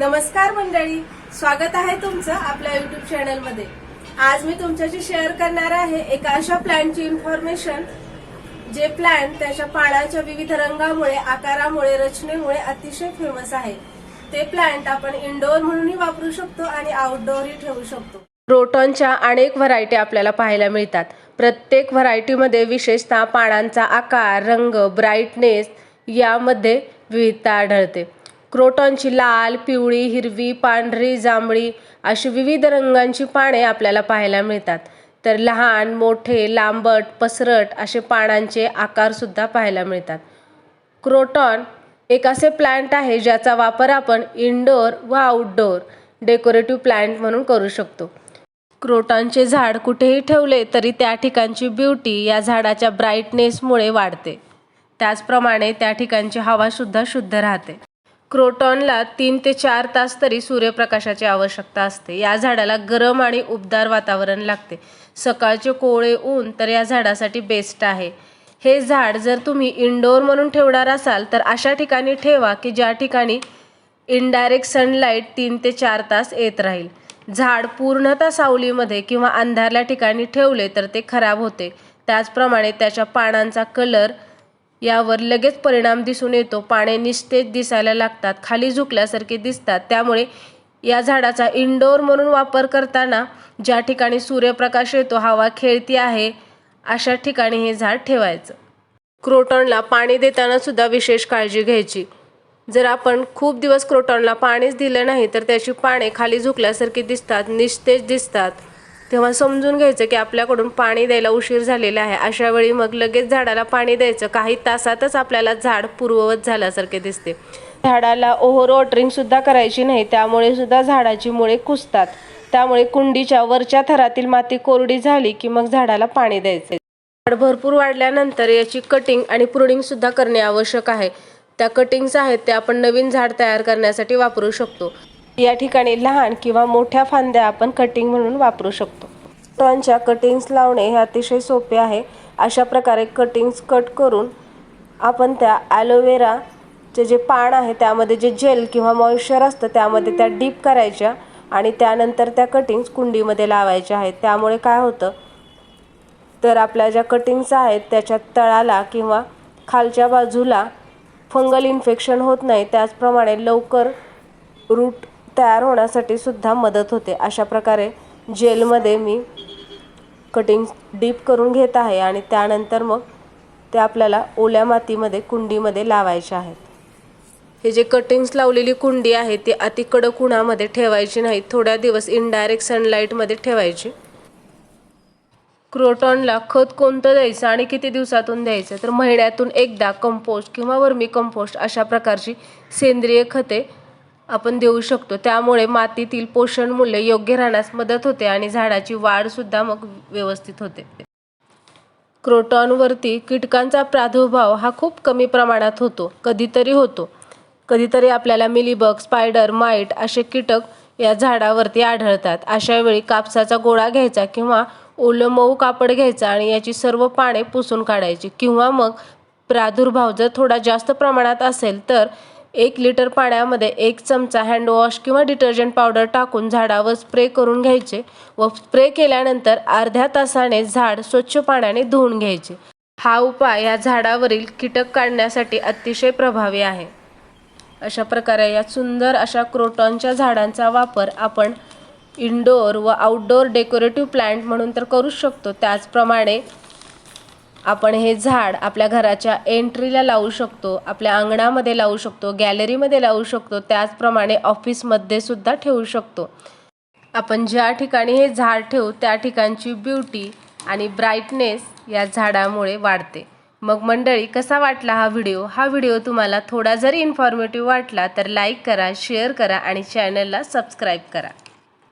नमस्कार मंडळी स्वागत आहे तुमचं आपल्या युट्यूब चॅनलमध्ये आज मी तुमच्याशी शेअर करणार आहे एका अशा प्लांटची इन्फॉर्मेशन जे प्लांट त्याच्या पानाच्या विविध रंगामुळे आकारामुळे रचनेमुळे अतिशय फेमस आहे. ते प्लांट आपण इनडोअर म्हणूनही वापरू शकतो आणि आउटडोअरही ठेवू शकतो. क्रोटॉनच्या अनेक व्हरायटी आपल्याला पाहायला मिळतात. प्रत्येक व्हरायटीमध्ये विशेषतः पानांचा आकार रंग ब्राईटनेस यामध्ये विविधता आढळते. क्रोटॉनची लाल पिवळी हिरवी पांढरी जांभळी अशी विविध रंगांची पाने आपल्याला पाहायला मिळतात. तर लहान मोठे लांबट पसरट असे पानांचे आकारसुद्धा पाहायला मिळतात. क्रोटॉन एक असे प्लांट आहे ज्याचा वापर आपण इनडोअर व आउटडोअर डेकोरेटिव्ह प्लांट म्हणून करू शकतो. क्रोटॉनचे झाड कुठेही ठेवले तरी त्या ठिकाणची ब्युटी या झाडाच्या ब्राईटनेसमुळे वाढते. त्याचप्रमाणे त्या ठिकाणची हवासुद्धा शुद्ध राहते. क्रोटॉनला तीन ते चार तास तरी सूर्यप्रकाशाची आवश्यकता असते. या झाडाला गरम आणि उबदार वातावरण लागते. सकाळचे कोवळे ऊन तर या झाडासाठी बेस्ट आहे. हे झाड जर तुम्ही इनडोअर म्हणून ठेवणार असाल तर अशा ठिकाणी ठेवा की ज्या ठिकाणी इनडायरेक्ट सनलाईट तीन ते चार तास येत राहील. झाड पूर्णतः सावलीमध्ये किंवा अंधारल्या ठिकाणी ठेवले तर ते खराब होते. त्याचप्रमाणे त्याच्या पानांचा कलर यावर लगेच परिणाम दिसून येतो. पाने निस्तेज दिसायला लागतात. खाली झुकल्यासारखे दिसतात. त्यामुळे या झाडाचा इनडोअर म्हणून वापर करताना ज्या ठिकाणी सूर्यप्रकाश येतो हवा खेळती आहे अशा ठिकाणी हे झाड ठेवायचं. क्रोटॉनला पाणी देताना सुद्धा विशेष काळजी घ्यायची. जर आपण खूप दिवस क्रोटॉनला पाणीच दिलं नाही तर त्याची पाने खाली झुकल्यासारखी दिसतात निस्तेज दिसतात. तेव्हा समजून घ्यायचं की आपल्याकडून पाणी द्यायला उशीर झालेला आहे. अशा वेळी मग लगेच झाडाला पाणी द्यायचं. काही तासातच आपल्याला झाड पूर्ववत झाल्यासारखे दिसते. झाडाला ओव्हर वॉटरिंगसुद्धा करायची नाही. त्यामुळे सुद्धा झाडाची मुळे कुसतात त्यामुळे कुंडीच्या वरच्या थरातील माती कोरडी झाली की मग झाडाला पाणी द्यायचे झाड भरपूर वाढल्यानंतर याची कटिंग आणि प्रुडिंगसुद्धा करणे आवश्यक आहे. त्या कटिंग्स आहेत त्या आपण नवीन झाड तयार करण्यासाठी वापरू शकतो. या ठिकाणी लहान किंवा मोठ्या फांद्या आपण कटिंग म्हणून वापरू शकतो. टॉनच्या कटिंग्स लावणे हे अतिशय सोपे आहे. अशा प्रकारे कटिंग्स कट करून आपण त्या ॲलोवेराचे जे पान आहे त्यामध्ये जे जेल किंवा मॉइश्चर असतं त्यामध्ये त्या डीप करायच्या आणि त्यानंतर त्या कटिंग्स कुंडीमध्ये लावायच्या आहेत. त्यामुळे काय होतं तर आपल्या ज्या कटिंग्स आहेत त्याच्या तळाला किंवा खालच्या बाजूला फंगल इन्फेक्शन होत नाही. त्याचप्रमाणे लवकर रूट तयार होण्यासाठी सुद्धा मदत होते. अशा प्रकारे जेलमध्ये मी कटिंग डीप करून घेत आहे आणि त्यानंतर मग ते आपल्याला ओल्या मातीमध्ये कुंडीमध्ये लावायचे आहेत. हे जे कटिंग्स लावलेली कुंडी आहे ती अति कडक उन्हामध्ये ठेवायची नाही थोड्या दिवस इनडायरेक्ट सनलाईटमध्ये ठेवायची. क्रोटॉनला खत कोणतं द्यायचं आणि किती दिवसातून द्यायचं? तर महिन्यातून एकदा कंपोस्ट किंवा वर्मी कंपोस्ट अशा प्रकारची सेंद्रिय खते आपण देऊ शकतो. त्यामुळे मातीतील पोषण मूल्य योग्य राहण्यास मदत होते आणि झाडाची वाढसुद्धा मग व्यवस्थित होते. क्रोटॉनवरती कीटकांचा प्रादुर्भाव हा खूप कमी प्रमाणात होतो. कधीतरी होतो. कधीतरी आपल्याला मिलीबग स्पायडर माईट असे कीटक या झाडावरती आढळतात. अशा वेळी कापसाचा गोळा घ्यायचा किंवा ओलं मऊ कापड घ्यायचा आणि याची सर्व पाने पुसून काढायची किंवा मग प्रादुर्भाव जर थोडा जास्त प्रमाणात असेल तर एक लिटर पाण्यामध्ये एक चमचा हँडवॉश किंवा डिटर्जंट पावडर टाकून झाडावर स्प्रे करून घ्यायचे व स्प्रे केल्यानंतर अर्ध्या तासाने झाड स्वच्छ पाण्याने धुवून घ्यायचे. हा उपाय या झाडावरील कीटक काढण्यासाठी अतिशय प्रभावी आहे. अशा प्रकारे या सुंदर अशा क्रोटॉनच्या झाडांचा वापर आपण इनडोअर व आउटडोअर डेकोरेटिव्ह प्लांट म्हणून तर करूच शकतो. त्याचप्रमाणे आपण हे झाड आपल्या घराच्या एंट्रीला लावू शकतो आपल्या अंगणामध्ये लावू शकतो गॅलरीमध्ये लावू शकतो त्याचप्रमाणे ऑफिसमध्ये सुद्धा ठेवू शकतो. आपण ज्या ठिकाणी हे झाड ठेवू त्या ठिकाणची ब्युटी आणि ब्राईटनेस या झाडामुळे वाढते. मग मंडळी कसा वाटला हा व्हिडिओ? हा व्हिडिओ तुम्हाला थोडा जरी इन्फॉर्मेटिव्ह वाटला तर लाईक करा शेअर करा आणि चॅनलला सबस्क्राईब करा.